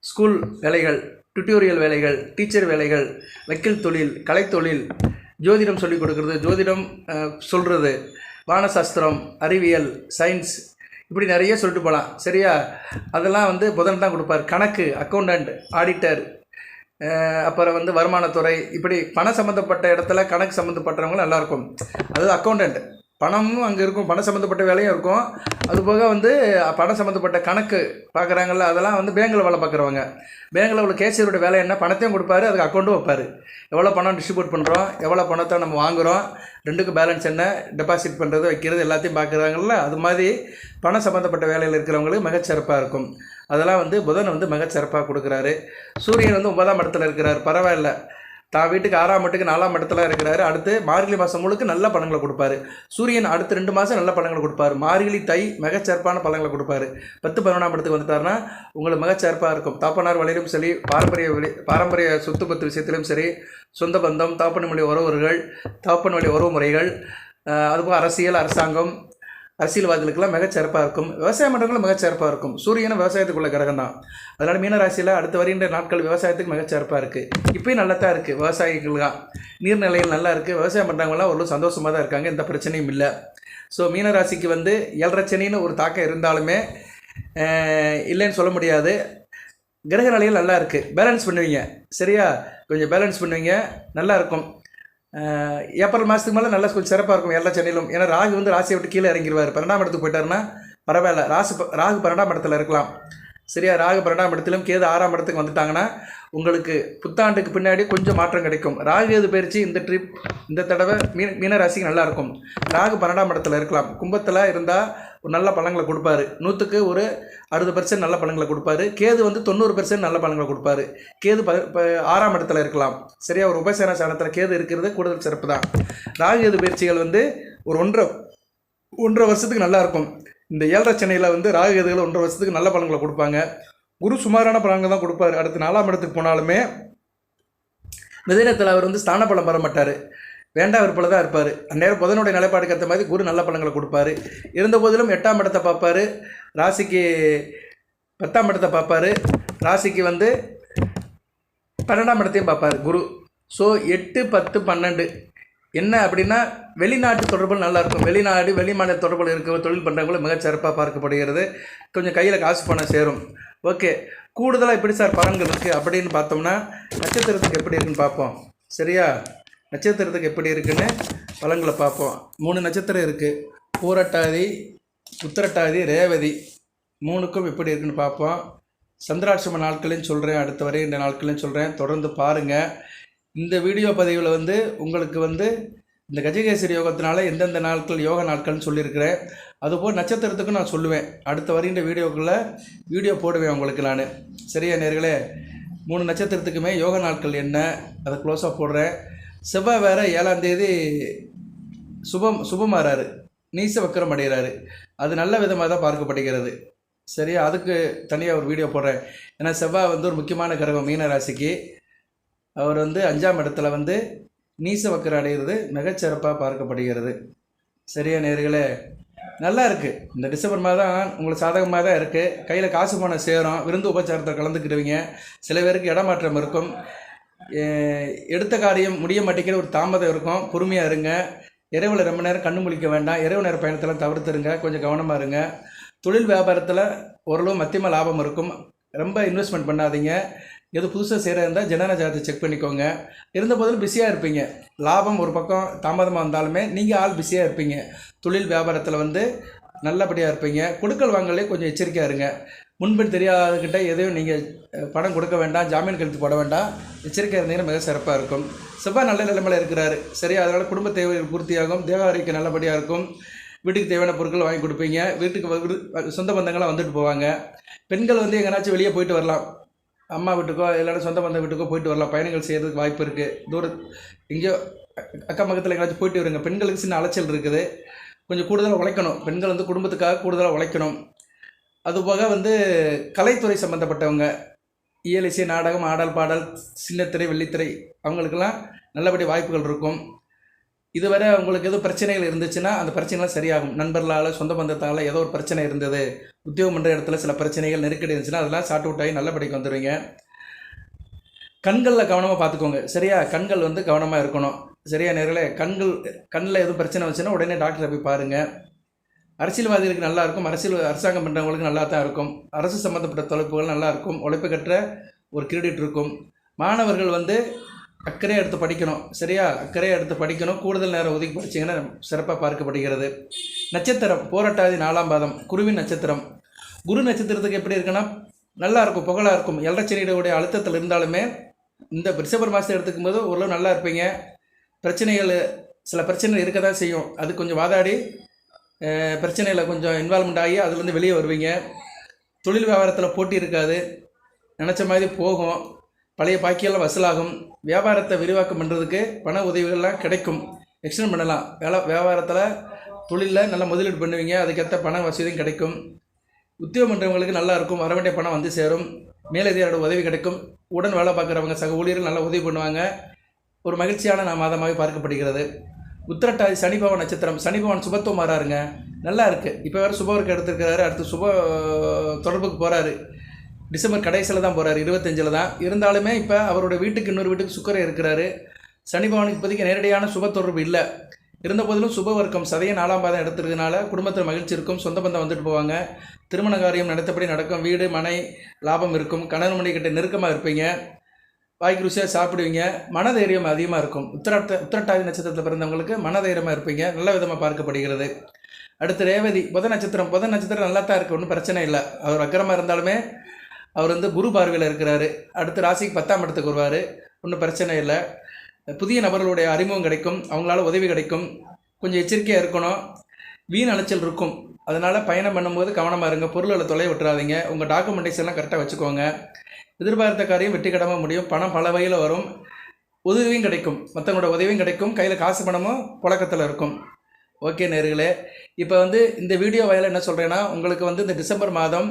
ஸ்கூல் வேலைகள் டுட்டோரியல் வேலைகள் டீச்சர் வேலைகள் வக்கீல் தொழில் கலைத்தொழில் ஜோதிடம் சொல்லிக் கொடுக்கறது. ஜோதிடம் சொல்கிறது வானசாஸ்திரம் அறிவியல் சயின்ஸ் இப்படி நிறைய சொல்லிட்டு போகலாம் சரியா? அதெல்லாம் வந்து புதன் தான் கொடுப்பார். கணக்கு அக்கௌண்டண்ட் ஆடிட்டர் அப்புறம் வந்து வருமானத்துறை. இப்படி பணம் சம்மந்தப்பட்ட இடத்துல கணக்கு சம்மந்தப்பட்டவங்க நல்லாயிருக்கும் அதாவது அக்கௌண்டண்ட் பணமும் அங்கே இருக்கும். பணம் சம்மந்தப்பட்ட வேலையும் இருக்கும். அதுபோக வந்து பணம் சம்மந்தப்பட்ட கணக்கு பார்க்குறாங்கல்ல அதெல்லாம் வந்து பேங்கில் வேலை பார்க்குறவங்க பேங்கில் உள்ள கேஷியரோட வேலை என்ன? பணத்தையும் கொடுப்பாரு அதுக்கு அக்கௌண்ட்டும் வைப்பார். எவ்வளோ பணம் டிஸ்ட்ரிபியூட் பண்ணுறோம் எவ்வளோ பணத்தை நம்ம வாங்குகிறோம் ரெண்டுக்கு பேலன்ஸ் என்ன டெபாசிட் பண்ணுறது வைக்கிறது எல்லாத்தையும் பார்க்குறாங்கல்ல அது மாதிரி பணம் சம்மந்தப்பட்ட வேலையில் இருக்கிறவங்களுக்கு மிகச்சிறப்பாக இருக்கும். அதெல்லாம் வந்து புதன் வந்து மிகச்சிறப்பாக கொடுக்குறாரு. சூரியன் வந்து ஒன்பதாம் இடத்துல இருக்கிறார். பரவாயில்ல. தான் வீட்டுக்கு ஆறாம் மட்டுக்கு நாலாம் இடத்துல இருக்கிறாரு. அடுத்து மார்கழி மாதம் முழுக்க நல்ல பழங்களை கொடுப்பாரு. சூரியன் அடுத்து ரெண்டு மாதம் நல்ல பழங்களை கொடுப்பாரு. மார்கழி தை மிகச்சிறப்பான பழங்களை கொடுப்பாரு. பத்து பதினொன்றாம் இடத்துக்கு வந்துட்டாருன்னா உங்களுக்கு மிகச்சிறப்பாக இருக்கும். தாப்பனார் வழியிலும் சரி பாரம்பரிய வழி பாரம்பரிய சொத்து பத்து விஷயத்திலும் சரி சொந்த பந்தம் தாப்பன் வழி உறவுகள் தாப்பன் வழி உறவு முறைகள் அதுபோல் அரசியல் அரசாங்கம் அரசியல்வாதிகளுக்கெல்லாம் மிகச்சிறப்பாக இருக்கும். விவசாயம் பண்ணுறவங்களும் மிகச்சிறப்பாக இருக்கும். சூரியனும் விவசாயத்துக்குள்ள கிரகம் தான் அதனால் மீனராசியில் அடுத்து வருகின்ற நாட்கள் விவசாயத்துக்கு மிகச்சிறப்பாக இருக்குது இப்போயும் நல்லா தான் இருக்குது விவசாயிகள் தான் நீர்நிலைகள் நல்லா இருக்குது விவசாயம் பண்ணுறவங்களாம் ஒரு சந்தோஷமாக தான் இருக்காங்க. எந்த பிரச்சனையும் இல்லை. ஸோ மீனராசிக்கு வந்து ஏழரச்சனின்னு ஒரு தாக்கம் இருந்தாலுமே இல்லைன்னு சொல்ல முடியாது. கிரக நிலையில் நல்லா இருக்குது பேலன்ஸ் பண்ணுவீங்க. சரியா? கொஞ்சம் பேலன்ஸ் பண்ணுவீங்க. நல்லா இருக்கும். ஏப்ரல் மாதத்துக்கு மேலே நல்லா கொஞ்சம் சிறப்பாக இருக்கும் எல்லா சென்னையிலும். ஏன்னா ராகு வந்து ராசியை விட்டு கீழே இறங்கிடுவார் பன்னெண்டாம் இடத்துக்கு போயிட்டாருன்னா பரவாயில்ல. ராசு ராகு பன்னெண்டாம் இடத்துல இருக்கலாம். சரியா? ராகு பன்னெண்டாம் இடத்திலும் கேது ஆறாம் இடத்துக்கு வந்துட்டாங்கன்னா உங்களுக்கு புத்தாண்டுக்கு பின்னாடி கொஞ்சம் மாற்றம் கிடைக்கும். ராகு எது பயிற்சி? இந்த ட்ரிப் இந்த தடவை மீன மீனராசிக்கு நல்லாயிருக்கும் ராகு பன்னெண்டாம் இடத்துல இருக்கலாம். கும்பத்தில் இருந்தால் ஒரு நல்ல பழங்களை கொடுப்பாரு. நூற்றுக்கு ஒரு அறுபது பர்சன்ட் நல்ல பழங்களை கொடுப்பாரு. கேது வந்து தொண்ணூறு பர்சன்ட் நல்ல பழங்களை கொடுப்பாரு. கேது ப ஆறாம் இடத்துல இருக்கலாம். சரியா? ஒரு உபசேன சாணத்தில் கேது இருக்கிறது கூடுதல் சிறப்பு தான். ராகு எது பயிற்சிகள் வந்து ஒரு ஒன்றரை ஒன்றரை வருஷத்துக்கு நல்லா இருக்கும். இந்த ஏழரை சென்னையில் வந்து ராகு எதுகள் ஒன்றரை வருஷத்துக்கு நல்ல பழங்களை கொடுப்பாங்க. குரு சுமாரான பழங்கள் தான் கொடுப்பாரு. அடுத்து நாலாம் இடத்துக்கு போனாலுமே மிதனத்தில் அவர் வந்து ஸ்தான பலம் பெற மாட்டார். வேண்டா விற்பல தான் இருப்பார். அந்நேரம் புதனுடைய நிலைப்பாடுக்கு ஏற்ற மாதிரி குரு நல்ல பலன்களை கொடுப்பாரு. இருந்த போதிலும் எட்டாம் இடத்தை பார்ப்பாரு. ராசிக்கு பத்தாம் இடத்தை பார்ப்பாரு. ராசிக்கு வந்து பன்னெண்டாம் இடத்தையும் பார்ப்பார் குரு. ஸோ எட்டு பத்து பன்னெண்டு. என்ன அப்படின்னா வெளிநாட்டு தொடர்புகள் நல்லாயிருக்கும் வெளிநாடு வெளிமாநில தொடர்புகள் இருக்க தொழில் பண்ணுறவங்களும் மிகச்சிறப்பாக பார்க்கப்படுகிறது. கொஞ்சம் கையில் காசு பணம் சேரும். ஓகே கூடுதலாக எப்படி சார் பலன்கள் இருக்குது அப்படின்னு பார்த்தோம்னா நட்சத்திரத்துக்கு எப்படி இருக்குன்னு பார்ப்போம். சரியா? நட்சத்திரத்துக்கு எப்படி இருக்குன்னு பலன்களை பார்ப்போம். மூணு நட்சத்திரம் இருக்குது பூரட்டாதி உத்திரட்டாதி ரேவதி. மூணுக்கும் எப்படி இருக்குன்னு பார்ப்போம். சந்திராட்சம நாட்களையும் சொல்கிறேன் அடுத்த வரை இந்த நாட்களையும் சொல்கிறேன் தொடர்ந்து பாருங்கள் இந்த வீடியோ பதிவில் வந்து உங்களுக்கு வந்து இந்த கஜகேசரி யோகத்தினால எந்தெந்த நாட்கள் யோக நாட்கள்னு சொல்லியிருக்கிறேன். அதுபோல் நட்சத்திரத்துக்கும் நான் சொல்லுவேன். அடுத்த வருகின்ற வீடியோக்குள்ளே வீடியோ போடுவேன் உங்களுக்கு நான். சரியா நேர்களே? மூணு நட்சத்திரத்துக்குமே யோக நாட்கள் என்ன? அதை க்ளோஸாக போடுறேன். செவ்வாய் வேறு ஏழாம் தேதி சுபம் சுபமாறாரு. நீச வக்கரம் அடைகிறாரு. அது நல்ல விதமாக தான் பார்க்கப்படுகிறது. சரியா? அதுக்கு தனியாக ஒரு வீடியோ போடுறேன். ஏன்னா செவ்வாய் வந்து ஒரு முக்கியமான கிரகம் மீன ராசிக்கு. அவர் வந்து அஞ்சாம் இடத்துல வந்து நீச வக்கரம் அடைகிறது. மிகச்சிறப்பாக பார்க்கப்படுகிறது. சரியா நேர்களே? நல்லா இருக்குது இந்த டிசம்பர் மாதம் உங்களுக்கு சாதகமாக தான் இருக்குது கையில் காசு பணம் சேரும். விருந்து உபச்சாரத்தை கலந்துக்கிடுவீங்க. சில பேருக்கு இடமாற்றம் இருக்கும். எடுத்த காரியம் முடிய மாட்டேங்கிற ஒரு தாமதம் இருக்கும். பொறுமையாக இருங்க. இரவில் ரொம்ப நேரம் கண்ணு முழிக்க வேண்டாம். இரவு நேர பயணத்தெல்லாம் தவிர்த்துருங்க. கொஞ்சம் கவனமாக இருங்க. தொழில் வியாபாரத்தில் ஓரளவு மத்தியமாக லாபம் இருக்கும். ரொம்ப இன்வெஸ்ட்மெண்ட் பண்ணாதீங்க. எது புதுசாக செய்கிறதா இருந்தால் ஜனன ஜாதத்தை செக் பண்ணிக்கோங்க. இருந்த போதிலும் பிஸியாக இருப்பீங்க. லாபம் ஒரு பக்கம் தாமதமாக வந்தாலுமே நீங்கள் ஆள் பிஸியாக இருப்பீங்க. தொழில் வியாபாரத்தில் வந்து நல்லபடியாக இருப்பீங்க. கொடுக்கல் வாங்கலே கொஞ்சம் எச்சரிக்கையாக இருங்க. முன்பின் தெரியாதவர்கிட்ட எதையும் நீங்கள் பணம் கொடுக்க வேண்டாம் ஜாமீன் கழுத்து போட வேண்டாம். எச்சரிக்கையாக இருந்தீங்கன்னா மிக சிறப்பாக இருக்கும். செவ்வாய் நல்ல நிலைமையில் இருக்கிறாரு. சரியா அதனால் குடும்ப தேவைகள் பூர்த்தியாகும். தேவாரிக்கு நல்லபடியாக இருக்கும். வீட்டுக்கு தேவையான பொருட்கள் வாங்கி கொடுப்பீங்க. வீட்டுக்கு வ- சொந்த பந்தங்களாக வந்துட்டு போவாங்க. பெண்கள் வந்து எங்கேனாச்சும் வெளியே போயிட்டு வரலாம். அம்மா வீட்டுக்கோ இல்லைன்னா சொந்த பந்த வீட்டுக்கோ போயிட்டு வரலாம். பயணங்கள் செய்கிறதுக்கு வாய்ப்பு இருக்குது தூர எங்கேயோ அக்கம் பக்கத்தில் எங்கேயாச்சும் போயிட்டு வருங்க. பெண்களுக்கு சின்ன அலைச்சல் இருக்குது. கொஞ்சம் கூடுதலாக உழைக்கணும். பெண்கள் வந்து குடும்பத்துக்காக கூடுதலாக உழைக்கணும். அதுபோக வந்து கலைத்துறை சம்மந்தப்பட்டவங்க இயலிசை நாடகம் ஆடல் பாடல் சின்னத்திரை வெள்ளித்திரை அவங்களுக்கெல்லாம் நல்லபடி வாய்ப்புகள் இருக்கும். இதுவரை அவங்களுக்கு எதுவும் பிரச்சனைகள் இருந்துச்சுன்னா அந்த பிரச்சனைலாம் சரியாகும். நண்பர்களால் சொந்த பந்தத்தால் ஏதோ ஒரு பிரச்சனை இருந்தது. உத்தியோகம் பண்ணுற இடத்துல சில பிரச்சனைகள் நெருக்கடி இருந்துச்சுன்னா அதெல்லாம் சார்ட் அவுட் ஆகி நல்லபடிக்கு வந்துடுவீங்க கண்களில் கவனமாக பார்த்துக்கோங்க சரியா? கண்கள் வந்து கவனமாக இருக்கணும். சரியா நேரில் கண்கள் கண்ணில் எதுவும் பிரச்சனை வந்துச்சுன்னா உடனே டாக்டரை போய் பாருங்கள் அரசியல்வாதிகளுக்கு நல்லா இருக்கும். அரசியல் அரசாங்கம் பண்ணுறவங்களுக்கு நல்லா தான் இருக்கும். அரசு சம்மந்தப்பட்ட தொலைப்புகள் நல்லா இருக்கும். உழைப்பு கற்ற ஒரு கிரெடிட் இருக்கும். மாணவர்கள் வந்து அக்கறையாக எடுத்து படிக்கணும். சரியா? அக்கறையாக எடுத்து படிக்கணும். கூடுதல் நேரம் ஒதுக்கி படிச்சீங்கன்னா சிறப்பாக பார்க்கப்படுகிறது. நட்சத்திரம் போராட்டாதி நாலாம் பாதம் குருவின் நட்சத்திரம். குரு நட்சத்திரத்துக்கு எப்படி இருக்குன்னா நல்லா இருக்கும் புகழாக இருக்கும். எல்லச்சனியுடைய அழுத்தத்தில் இருந்தாலுமே இந்த டிசம்பர் மாதத்தை எடுத்துக்கும் போது ஓரளவு நல்லா இருப்பீங்க. பிரச்சனைகள் சில பிரச்சனைகள் இருக்க தான் செய்யும். அது கொஞ்சம் வாதாடி பிரச்சனையில் கொஞ்சம் இன்வால்மெண்ட் ஆகி அதுலேருந்து வெளியே வருவீங்க. தொழில் வியாபாரத்தில் போட்டி இருக்காது. நினச்ச மாதிரி போகும். பழைய பாக்கியெல்லாம் வசூலாகும். வியாபாரத்தை விரிவாக்கம் பண்ணுறதுக்கு பண உதவிகள்லாம் கிடைக்கும். எக்ஸ்டெண்ட் பண்ணலாம். வேலை வியாபாரத்தில் தொழிலில் நல்லா முதலீடு பண்ணுவீங்க. அதுக்கேற்ற பண வசதியும் கிடைக்கும். உத்தியோகம் பண்ணுறவங்களுக்கு நல்லா இருக்கும். வர வேண்டிய பணம் வந்து சேரும். மேலதிகாரோட உதவி கிடைக்கும். உடன் வேலை பார்க்குறவங்க சக ஊழியர்கள் நல்லா உதவி பண்ணுவாங்க. ஒரு மகிழ்ச்சியான நான் மாதமாக பார்க்கப்படுகிறது. உத்திரட்டாதி சனிபவன் நட்சத்திரம். சனிபவன் பகவான் சுபத்துவம் மாறாருங்க. நல்லா இருக்குது இப்போ வேறு சுபவருக்கு எடுத்துருக்கிறாரு. அடுத்து சுப தொடர்புக்கு போகிறாரு டிசம்பர் கடைசியில் தான் போகிறாரு இருபத்தஞ்சில் தான். இருந்தாலுமே இப்போ அவரோட வீட்டுக்கு இன்னொரு வீட்டுக்கு சுக்கரை இருக்கிறாரு. சனிபவனுக்கு இப்போதைக்கு நேரடியான சுப தொடர்பு இல்லை. இருந்த போதிலும் சுபவர்க்கம் நாலாம் பாதம் எடுத்துறதுனால குடும்பத்தில் மகிழ்ச்சி இருக்கும் சொந்த பந்தம் வந்துட்டு போவாங்க. திருமண காரியம் நடத்தபடி நடக்கும் வீடு மனை லாபம் இருக்கும் கணவன் மணி கிட்ட நெருக்கமாக இருப்பீங்க. வாய்க்கு ருசியாக சாப்பிடுவீங்க. மனதைரியம் அதிகமாக இருக்கும். உத்திராட்ட உத்திரட்டாதி நட்சத்திரத்தில் பிறந்தவங்களுக்கு மனதைரியமாக இருப்பீங்க. நல்ல விதமாக பார்க்கப்படுகிறது. அடுத்து ரேவதி புத நட்சத்திரம். புத நட்சத்திரம் நல்லா தான் இருக்குது ஒன்றும் பிரச்சனை இல்லை. அவர் அக்கிரமாக இருந்தாலுமே அவர் வந்து குரு பார்வையில் இருக்கிறாரு. அடுத்து ராசிக்கு பத்தாம் இடத்துக்கு வருவார். ஒன்றும் பிரச்சனை இல்லை. புதிய நபர்களுடைய அறிமுகம் கிடைக்கும் அவங்களால உதவி கிடைக்கும் கொஞ்சம் எச்சரிக்கையாக இருக்கணும். வீண் அலைச்சல் இருக்கும். அதனால் பயணம் பண்ணும்போது கவனமாக இருங்க. பொருள்களை தொலை விட்டுறாதீங்க. உங்கள் டாக்குமெண்டேஷன் எல்லாம் கரெக்டாக வச்சுக்கோங்க. எதிர்பார்த்த காரியம் வெற்றிகரமாக முடியும். பணம் பல வகையில் வரும். உதவியும் கிடைக்கும். மற்றவங்களோட உதவியும் கிடைக்கும். கையில் காசு பணமும் புழக்கத்தில் இருக்கும். ஓகே நேர்களே. இப்போ வந்து இந்த வீடியோ வயலில் என்ன சொல்கிறேன்னா உங்களுக்கு வந்து இந்த டிசம்பர் மாதம்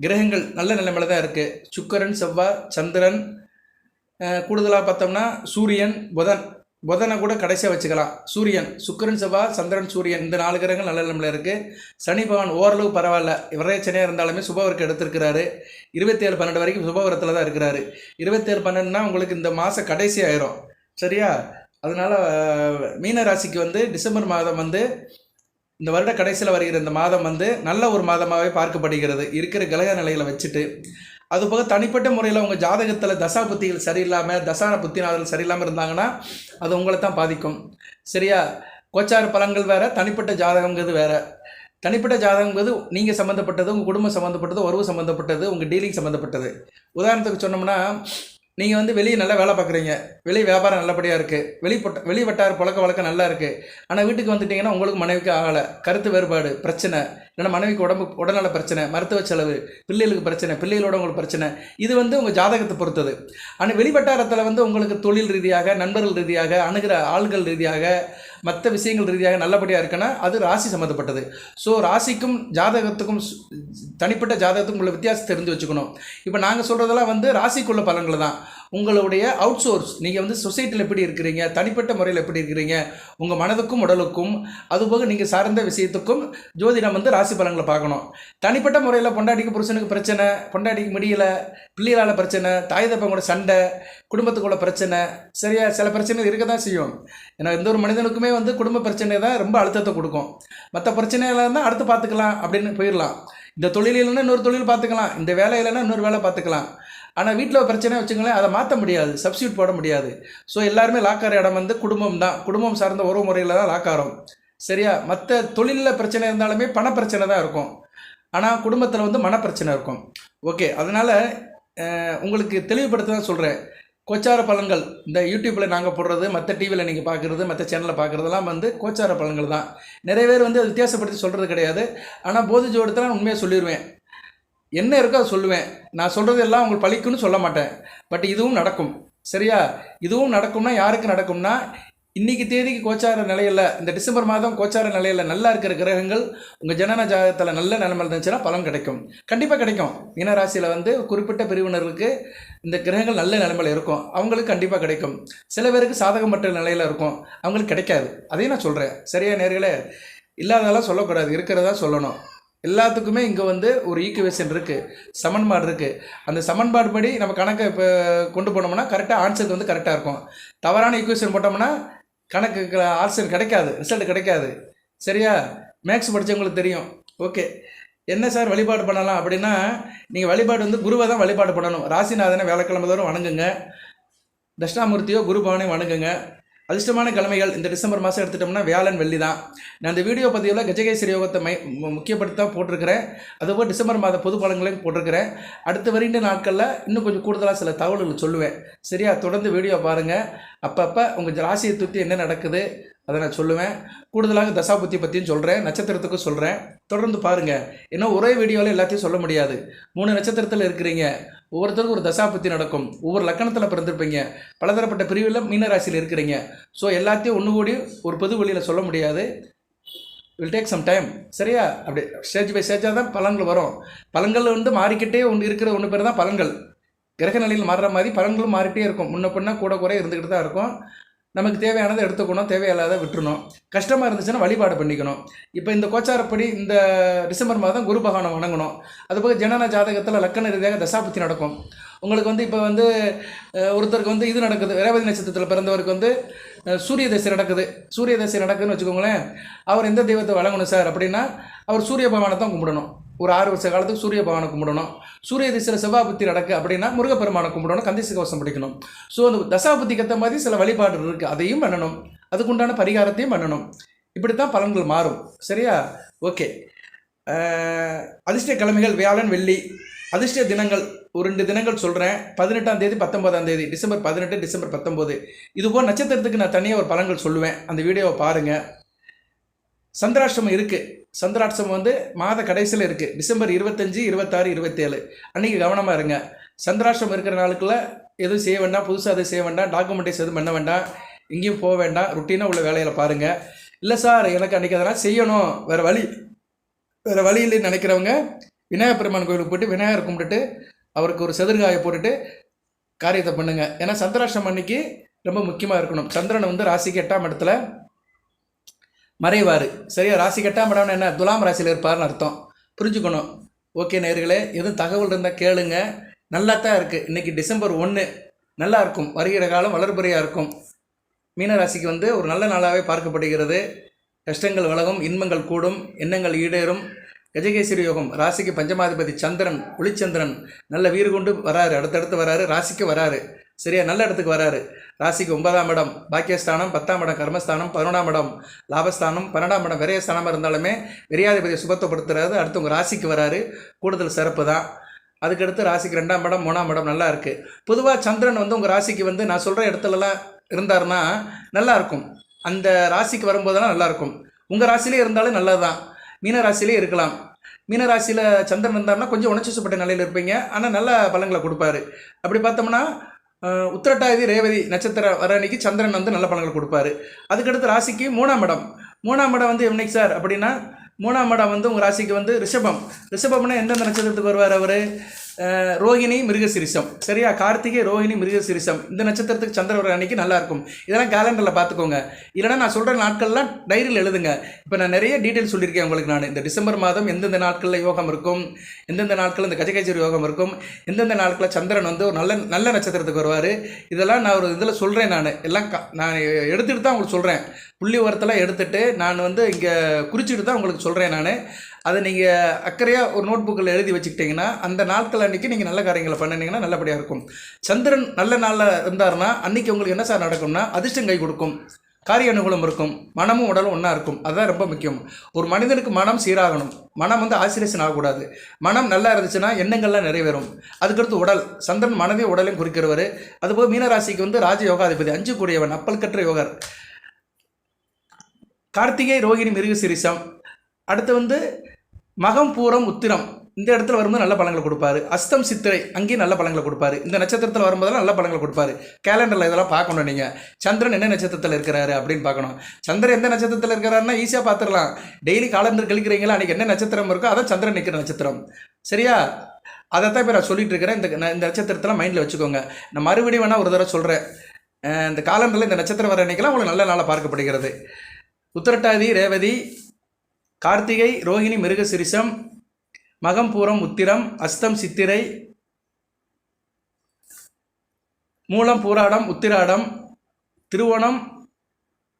கிரகங்கள் நல்ல நிலைமையில தான் இருக்குது சுக்கரன் செவ்வாய் சந்திரன் கூடுதலாக பார்த்தோம்னா சூரியன் புதன். புதனை கூட கடைசியாக வச்சுக்கலாம். சூரியன் சுக்கிரன் செவ்வாய் சந்திரன் சூரியன். இந்த நாலு கிரகங்கள் நல்ல நிலமில் இருக்குது சனி பகவான் ஓரளவு பரவாயில்ல. இவரே இருந்தாலுமே சுபவருக்கு எடுத்திருக்கிறாரு. இருபத்தேழு பன்னெண்டு வரைக்கும் சுபவரத்தில் தான் இருக்கிறாரு. இருபத்தேழு பன்னெண்டுனா உங்களுக்கு இந்த மாதம் கடைசி ஆயிரும். சரியா? அதனால் மீன ராசிக்கு வந்து டிசம்பர் மாதம் வந்து இந்த வருட கடைசியில் வருகிற இந்த மாதம் வந்து நல்ல ஒரு மாதமாகவே பார்க்கப்படுகிறது. இருக்கிற கிரக நிலையில் வச்சுட்டு அதுபோக தனிப்பட்ட முறையில் உங்கள் ஜாதகத்தில் தசா புத்திகள் சரியில்லாமல் தசான புத்தினாதல் சரியில்லாமல் இருந்தாங்கன்னா அது உங்களை தான் பாதிக்கும். சரியா? கோச்சார பலன்கள் வேறு தனிப்பட்ட ஜாதகங்கிறது வேறு. தனிப்பட்ட ஜாதகங்கிறது நீங்கள் சம்மந்தப்பட்டது உங்கள் குடும்பம் சம்மந்தப்பட்டது உறவு சம்மந்தப்பட்டது உங்கள் டீலிங் சம்மந்தப்பட்டது உதாரணத்துக்கு சொன்னோம்னா நீங்கள் வந்து வெளியே நல்லா வேலை பார்க்குறீங்க. வெளி வியாபாரம் நல்லபடியாக இருக்குது வெளிப்பட்ட பொட்ட வெளி வட்டார பழக்க வழக்கம் நல்லா இருக்குது ஆனால் வீட்டுக்கு வந்துட்டிங்கன்னா உங்களுக்கு மனைவிக்கு ஆகலை. கருத்து வேறுபாடு பிரச்சனை. இல்லைன்னா மனைவிக்கு உடம்பு உடல்நல பிரச்சனை மருத்துவ செலவு பிள்ளைகளுக்கு பிரச்சனை பிள்ளைகளோட உங்களுக்கு பிரச்சனை இது வந்து உங்கள் ஜாதகத்தை பொறுத்தது. ஆனால் வெளிவட்டாரத்தில் வந்து உங்களுக்கு தொழில் ரீதியாக நண்பர்கள் ரீதியாக அணுகிற ஆள்கள் ரீதியாக மற்ற விஷயங்கள் ரீதியாக நல்லபடியாக இருக்குன்னா அது ராசி சம்மந்தப்பட்டது ஸோ ராசிக்கும் ஜாதகத்துக்கும் தனிப்பட்ட ஜாதகத்துக்கும் உள்ள வித்தியாசம் தெரிஞ்சு வச்சுக்கணும். இப்போ நாங்கள் சொல்கிறதெல்லாம் வந்து ராசிக்குள்ள பலன்கள் தான். உங்களுடைய அவுட் சோர்ஸ் நீங்கள் வந்து சொசைட்டியில் எப்படி இருக்கிறீங்க தனிப்பட்ட முறையில் எப்படி இருக்கிறீங்க உங்கள் மனதுக்கும் உடலுக்கும் அதுபோக நீங்கள் சார்ந்த விஷயத்துக்கும் ஜோதிடம் வந்து ராசி பலன்களை பார்க்கணும். தனிப்பட்ட முறையில் பொண்டாட்டிக்கு புருஷனுக்கு பிரச்சனை பொண்டாட்டிக்கு முடியல பிள்ளைகளால் பிரச்சனை தாய் தப்பன் கூட சண்டை குடும்பத்துக்குள்ள பிரச்சனை சரியா சில பிரச்சனை இருக்க தான் செய்யும். ஏன்னா எந்த ஒரு மனிதனுக்குமே வந்து குடும்ப பிரச்சனை தான் ரொம்ப அழுத்தத்தை கொடுக்கும். மற்ற பிரச்சனைகள் இருந்தால் அடுத்து பார்த்துக்கலாம் அப்படின்னு போயிடலாம். இந்த தொழில் இல்லைன்னா இன்னொரு தொழில் பார்த்துக்கலாம். இந்த வேலை இல்லைன்னா இன்னொரு வேலை பார்த்துக்கலாம். ஆனால் வீட்டில் பிரச்சனை வச்சுங்களேன் அதை மாற்ற முடியாது. சப்ஸ்டியூட் போட முடியாது. ஸோ எல்லாருமே லாக்கார இடம் வந்து குடும்பம் தான். குடும்பம் சார்ந்த உறவு முறையில் தான் லாக்காரம் சரியா? மற்ற தொழிலில் பிரச்சனை இருந்தாலுமே பணப்பிரச்சனை தான் இருக்கும். ஆனால் குடும்பத்தில் வந்து மனப்பிரச்சனை இருக்கும். ஓகே அதனால் உங்களுக்கு தெளிவுபடுத்த தான் சொல்கிறேன் கோச்சார பலன்கள் இந்த யூடியூப்பில் நாங்கள் போடுறது மற்ற டிவியில் நீங்கள் பார்க்குறது மற்ற சேனலில் பார்க்குறதெல்லாம் வந்து கோச்சார பலன்கள் தான். நிறைய பேர் வந்து வித்தியாசப்படுத்தி சொல்கிறது கிடையாது. ஆனால் போதி ஜோடத்தில் நான் உண்மையாக சொல்லிடுவேன் என்ன இருக்கோ அதை சொல்லுவேன். நான் சொல்கிறது எல்லாம் உங்களுக்கு பழிக்கும்னு சொல்ல மாட்டேன். பட் இதுவும் நடக்கும். சரியா? இதுவும் நடக்கும்னா யாருக்கு நடக்கும்னா இன்னைக்கு தேதிக்கு கோச்சார நிலையில் இந்த டிசம்பர் மாதம் கோச்சார நிலையில் நல்லா இருக்கிற கிரகங்கள் உங்கள் ஜனன ஜாதகத்தில் நல்ல நிலைமை இருந்துச்சுன்னா பலன் கிடைக்கும். கண்டிப்பாக கிடைக்கும். மீனராசியில் வந்து குறிப்பிட்ட பிரிவினருக்கு இந்த கிரகங்கள் நல்ல நிலைமையில் இருக்கும். அவங்களுக்கு கண்டிப்பாக கிடைக்கும். சில பேருக்கு சாதகமற்ற நிலையில் இருக்கும். அவங்களுக்கு கிடைக்காது. அதையும் நான் சொல்கிறேன் சரியா நேர்களே? இல்லாததெல்லாம் சொல்லக்கூடாது. இருக்கிறதா சொல்லணும். எல்லாத்துக்குமே இங்கே வந்து ஒரு ஈக்குவேஷன் இருக்குது சமன்பாடு இருக்குது அந்த சமன்பாடு படி நம்ம கணக்கை இப்போ கொண்டு போனோம்னா கரெக்டாக ஆன்சருக்கு வந்து கரெக்டாக இருக்கும். தவறான ஈக்குவேஷன் போட்டோம்னா கணக்கு ஆன்சர் கிடைக்காது ரிசல்ட் கிடைக்காது. சரியா? மேக்ஸ் படித்தவங்களுக்கு தெரியும். ஓகே என்ன சார் வழிபாடு பண்ணலாம் அப்படின்னா நீங்கள் வழிபாடு வந்து குருவை தான் வழிபாடு பண்ணணும். ராசிநாதனை வேலைக்கிழமை தோறும் வணங்குங்க. தட்சிணாமூர்த்தியோ குரு பவனையும் வணங்குங்க. அதிர்ஷ்டமான கிழமைகள். இந்த டிசம்பர் மாதம் எடுத்துட்டோம்னா வியாழன் வெள்ளி தான். நான் இந்த வீடியோ பதிவில் கஜகேசரி யோகத்தை மை முக்கியப்படுத்தி தான் போட்டிருக்கிறேன். அதுபோல் டிசம்பர் மாத பொது பலன்களையும் போட்டிருக்கிறேன். அடுத்து வருகின்ற நாட்களில் இன்னும் கொஞ்சம் கூடுதலாக சில தகவல்கள் சொல்லுவேன். சரியா? தொடர்ந்து வீடியோ பாருங்கள் அப்பப்போ உங்கள் ராசியை சுற்றி என்ன நடக்குது அதை நான் சொல்லுவேன். கூடுதலாக தசாபுத்தி பற்றியும் சொல்கிறேன் நட்சத்திரத்துக்கும் சொல்கிறேன் தொடர்ந்து பாருங்கள் ஏன்னா ஒரே வீடியோவில் எல்லாத்தையும் சொல்ல முடியாது. மூணு நட்சத்திரத்தில் இருக்கிறீங்க. ஒவ்வொருத்தருக்கும் ஒரு தசாபத்தி நடக்கும். ஒவ்வொரு லக்கணத்தில் பிறந்திருப்பீங்க. பலதரப்பட்ட பிரிவில் மீனராசியில் இருக்கிறீங்க. ஸோ எல்லாத்தையும் ஒன்று கூடி ஒரு பொது வழியில் சொல்ல முடியாது. வில் டேக் சம் டைம் சரியா? அப்படி ஸ்டேஜ் பை ஸ்டேஜாக தான் பலன்கள் வரும். பலன்கள் வந்து மாறிக்கிட்டே ஒன்று இருக்கிற ஒன்று பேர் தான் பலன்கள். கிரக நிலையில் மாறுற மாதிரி பலன்களும் மாறிட்டே இருக்கும். முன்ன பின்னா கூட குறை இருந்துக்கிட்டு தான் இருக்கும். நமக்கு தேவையானதை எடுத்துக்கணும் தேவையில்லாத விட்டுருணும் கஷ்டமாக இருந்துச்சுன்னா வழிபாடு பண்ணிக்கணும். இப்போ இந்த கோச்சாரப்படி இந்த டிசம்பர் மாதம் குரு பகவானை வணங்கணும். அதுபோக ஜனன ஜாதகத்தில் லக்கண ரீதியாக தசாபுத்தி நடக்கும். உங்களுக்கு வந்து இப்போ வந்து ஒருத்தருக்கு வந்து இது நடக்குது ரேவதி நட்சத்திரத்தில் பிறந்தவருக்கு வந்து சூரிய தசை நடக்குது. சூரிய தசை நடக்குதுன்னு வச்சுக்கோங்களேன் அவர் எந்த தெய்வத்தை வழங்கணும் சார் அப்படின்னா அவர் சூரிய பகவானை தான் கும்பிடணும். ஒரு ஆறு வருஷ காலத்துக்கு சூரிய பகவானை கும்பிடணும். சூரிய திசையில் செவ்வாபுத்தி நடக்கு அப்படின்னா முருகப்பெருமானை கும்பிடணும் கந்திசி கவசம் படிக்கணும். ஸோ அந்த தசாபுத்திக்கு ஏற்ற மாதிரி சில வழிபாடு இருக்குது அதையும் பண்ணணும். அதுக்குண்டான பரிகாரத்தையும் பண்ணணும். இப்படி தான் பலன்கள் மாறும். சரியா? ஓகே அதிர்ஷ்ட கிழமைகள் வியாழன் வெள்ளி அதிர்ஷ்ட தினங்கள். ஒரு ரெண்டு தினங்கள் சொல்கிறேன் பதினெட்டாம் தேதி பத்தொன்பதாம் தேதி. டிசம்பர் பதினெட்டு டிசம்பர் பத்தொம்போது இதுபோல் நட்சத்திரத்துக்கு நான் தனியாக ஒரு பலன்கள் சொல்லுவேன். அந்த வீடியோவை பாருங்கள் சந்திராஷ்டிரமம் இருக்குது சந்திராட்சம் வந்து மாத கடைசியில் இருக்குது டிசம்பர் இருபத்தஞ்சி இருபத்தாறு இருபத்தேழு. அன்றைக்கி கவனமாக இருங்க. சந்திராஷ்டமம் இருக்கிற நாளுக்குள்ள எதுவும் செய்ய வேண்டாம் புதுசாக எதுவும் செய்ய வேண்டாம் டாக்குமெண்ட்ஸ் எதுவும் பண்ண வேண்டாம் எங்கேயும் போக வேண்டாம் ருட்டீனாக உள்ள வேலையில் பாருங்கள் இல்லை சார் எனக்கு அன்றைக்கி அதெல்லாம் செய்யணும். வேறு வழி வேறு வழி இல்லைன்னு நினைக்கிறவங்க விநாயகர் பெருமான் கோயிலுக்கு போயிட்டு விநாயகர் கும்பிட்டுட்டு அவருக்கு ஒரு செதிர்காயை போட்டுட்டு காரியத்தை பண்ணுங்கள் ஏன்னா சந்திராஷ்டம் அன்னைக்கு ரொம்ப முக்கியமாக இருக்கணும். சந்திரன் வந்து ராசிக்கு எட்டாம் இடத்துல மறைவார். சரியா? ராசி எட்டாம் என்ன? துலாம் ராசியில் இருப்பார்னு அர்த்தம். புரிஞ்சுக்கணும். ஓகே நேர்களே எதுவும் தகவல் இருந்தால் கேளுங்க. நல்லா தான் இருக்குது இன்றைக்கி டிசம்பர் ஒன்று நல்லா இருக்கும். வருகிற காலம் வளர்புறையாக இருக்கும். மீனராசிக்கு வந்து ஒரு நல்ல நாளாகவே பார்க்கப்படுகிறது. கஷ்டங்கள் விலகும் இன்பங்கள் கூடும் எண்ணங்கள் ஈடேறும். கஜகேசரி யோகம் ராசிக்கு பஞ்சமாதிபதி சந்திரன் ஒளிச்சந்திரன் நல்ல வீறு கொண்டு வராரு அடுத்தடுத்து வராரு ராசிக்கு வராரு. சரியா? நல்ல இடத்துக்கு வராரு. ராசிக்கு ஒன்பதாம் இடம் பாக்கியஸ்தானம் பத்தாம் இடம் கர்மஸ்தானம் பதினொன்றாம் இடம் லாபஸ்தானம் பன்னெண்டாம் இடம் விரைய ஸ்தானமாக இருந்தாலுமே விரையாதிபதியை சுபத்தப்படுத்துறாரு அடுத்து உங்கள் ராசிக்கு வராரு. கூடுதல் சிறப்பு தான். அதுக்கடுத்து ராசிக்கு ரெண்டாம் இடம் மூணாம் இடம் நல்லா இருக்குது பொதுவாக சந்திரன் வந்து உங்கள் ராசிக்கு வந்து நான் சொல்கிற இடத்துலலாம் இருந்தாருன்னா நல்லா இருக்கும். அந்த ராசிக்கு வரும்போதெல்லாம் நல்லாயிருக்கும் உங்கள் ராசிலே இருந்தாலும் நல்லது தான் மீனராசிலே இருக்கலாம். மீனராசியில் சந்திரன் இருந்தார்னா கொஞ்சம் உணர்ச்சிப்பட்ட நிலையில் இருப்பீங்க. ஆனால் நல்ல பலன்களை கொடுப்பாரு. அப்படி பார்த்தோம்னா உத்திரட்டாதி ரேவதி நட்சத்திர வர அன்னைக்கு சந்திரன் வந்து நல்ல பலன்களை கொடுப்பாரு. அதுக்கடுத்து ராசிக்கு மூணாம் இடம். மூணாம் இடம் வந்து என்னைக்கு சார்? அப்படின்னா மூணாம் இடம் வந்து உங்கள் ராசிக்கு வந்து ரிஷபம். ரிஷபம்னா எந்தெந்த நட்சத்திரத்துக்கு வருவார் அவர்? ரோகிணி மிருகசிரிசம். சரியா? கார்த்திகை ரோஹிணி மிருகசிரிசம். இந்த நட்சத்திரத்துக்கு சந்திர வர அன்னைக்கு நல்லா இருக்கும் இதெல்லாம் கேலண்டரில் பார்த்துக்கோங்க. இல்லைன்னா நான் சொல்கிற நாட்கள்லாம் டைரியில் எழுதுங்க. இப்போ நான் நிறைய டீட்டெயில் சொல்லியிருக்கேன் உங்களுக்கு நான். இந்த டிசம்பர் மாதம் எந்தெந்த நாட்களில் யோகம் இருக்கும்? எந்தெந்த நாட்களில் இந்த கஜகஜர் யோகம் இருக்கும்? எந்தெந்த நாட்களில் சந்திரன் வந்து ஒரு நல்ல நல்ல நட்சத்திரத்துக்கு வருவார்? இதெல்லாம் நான் ஒரு இதில் சொல்கிறேன் நான். எல்லாம் க- நான் எடுத்துகிட்டு தான் உங்களுக்கு சொல்கிறேன் புள்ளி உரத்தெல்லாம் எடுத்துகிட்டு நான் வந்து இங்கே குறிச்சிட்டு தான் உங்களுக்கு சொல்கிறேன் நான். அதை நீங்கள் அக்கறையாக ஒரு நோட் புக்கில் எழுதி வச்சுக்கிட்டிங்கன்னா அந்த நாட்கள் அன்றைக்கி நீங்கள் நல்ல காரியங்களை பண்ணினீங்கன்னா நல்லபடியாக இருக்கும். சந்திரன் நல்ல நாளில் இருந்தாருன்னா அன்றைக்கி உங்களுக்கு என்ன சார் நடக்கும்னா அதிர்ஷ்டம் கை கொடுக்கும். காரிய அனுகூலம் இருக்கும். மனமும் உடலும் ஒன்றா இருக்கும். அதுதான் ரொம்ப முக்கியம். ஒரு மனிதனுக்கு மனம் சீராகணும். மனம் வந்து ஆசிரியசன் ஆகக்கூடாது. மனம் நல்லா இருந்துச்சுன்னா எண்ணங்கள்லாம் நிறைவேறும். அதுக்கடுத்து உடல். சந்திரன் மனதையும் உடலையும் குறிக்கிறவர். அதுபோல் மீனராசிக்கு வந்து ராஜ யோகாதிபதி அஞ்சு கூடியவன் அப்பல் கற்ற யோகர். கார்த்திகை ரோகிணி மிருக சிரிசம் அடுத்து வந்து மகம் பூரம் உத்திரம். இந்த இடத்துல வரும்போது நல்ல பழங்களை கொடுப்பாரு. அஸ்தம் சித்திரை அங்கேயும் நல்ல பழங்களை கொடுப்பாரு. இந்த நட்சத்திரத்தில் வரும்போதெல்லாம் நல்ல பழங்களை கொடுப்பாரு. கேலண்டரில் இதெல்லாம் பார்க்கணும் நீங்கள் சந்திரன் என்ன நட்சத்திரத்தில் இருக்கிறாரு அப்படின்னு பார்க்கணும். சந்திரன் எந்த நட்சத்திரத்தில் இருக்கிறாருன்னா ஈஸியாக பார்த்துடலாம். டெய்லி காலண்டர் கழிக்கிறீங்களா? அன்றைக்கி என்ன நட்சத்திரம் இருக்கோ அதான் சந்திரன் நிற்கிற நட்சத்திரம். சரியா? அதைத்தான் இப்போ நான் சொல்லிட்டு இருக்கிறேன். இந்த இந்த நட்சத்திரத்தெல்லாம் மைண்டில் வச்சுக்கோங்க. நான் மறுபடியும் வேணால் ஒரு தடவை சொல்கிறேன் இந்த காலண்டரில் இந்த நட்சத்திரம் வர அன்றைக்கெல்லாம் உங்களுக்கு நல்ல நாளாக பார்க்கப்படுகிறது. உத்திரட்டாதி ரேவதி கார்த்திகை ரோஹிணி மிருகசிரிசம் மகம் பூரம் உத்திரம் அஸ்தம் சித்திரை மூலம் பூராடம் உத்திராடம் திருவோணம்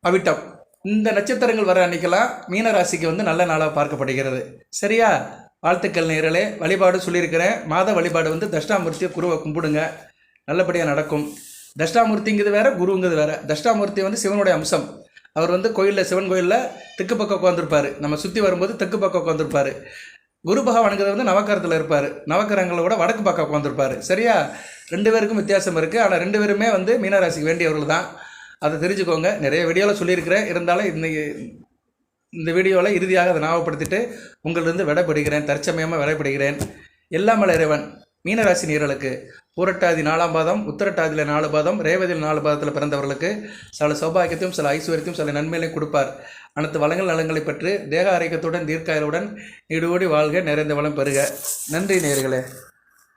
அவிட்டம். இந்த நட்சத்திரங்கள் வர அன்னைக்கெல்லாம் மீனராசிக்கு வந்து நல்ல நாளாக பார்க்கப்படுகிறது. சரியா? வாழ்த்துக்கள் நேரலே வழிபாடு சொல்லியிருக்கிறேன். மாத வழிபாடு வந்து தஷ்டாமூர்த்தியை குருவை கும்பிடுங்க. நல்லபடியாக நடக்கும். தஷ்டாமூர்த்திங்கிறது வேற குருங்கிறது வேற. தஷ்டாமூர்த்தி வந்து சிவனுடைய அம்சம். அவர் வந்து கோயிலில் சிவன் கோயிலில் தெற்கு பக்கம் உட்காந்துருப்பார் நம்ம சுற்றி வரும்போது தெற்கு பக்கம் உட்காந்துருப்பார் குரு பகவானுங்கிறது வந்து நவக்கரத்தில் இருப்பார். நவக்கரங்களோட வடக்கு பக்கம் உட்காந்துருப்பார் சரியா? ரெண்டு பேருக்கும் வித்தியாசம் இருக்குது ஆனால் ரெண்டு பேருமே வந்து மீனராசிக்கு வேண்டியவர்கள் தான். அதை தெரிஞ்சுக்கோங்க. நிறைய வீடியோவில் சொல்லியிருக்கிறேன். இருந்தாலும் இன்றைக்கி இந்த வீடியோவில் இறுதியாக அதை ஞாபகப்படுத்திட்டு உங்களிருந்து விடைபடுகிறேன் தற்சமயமாக விடைப்படுகிறேன் எல்லாம் இறைவன். மீனராசி நீரலுக்கு பூரட்டாதி நாலாம் பாதம் உத்தரட்டாதியில் நாலு பாதம் ரேவதியில் நாலு பாதத்தில் பிறந்தவர்களுக்கு சில சௌபாகியத்தையும் சில ஐஸ்வர்யத்தையும் சில நன்மைகளையும் கொடுப்பார். அனைத்து வளங்கள் நலங்களை பெற்று தேக ஆரோக்கியத்துடன் தீர்க்காயலுடன் ஈடுபடி வாழ்க நிறைந்த வளம் பெறுக. நன்றி நேர்களே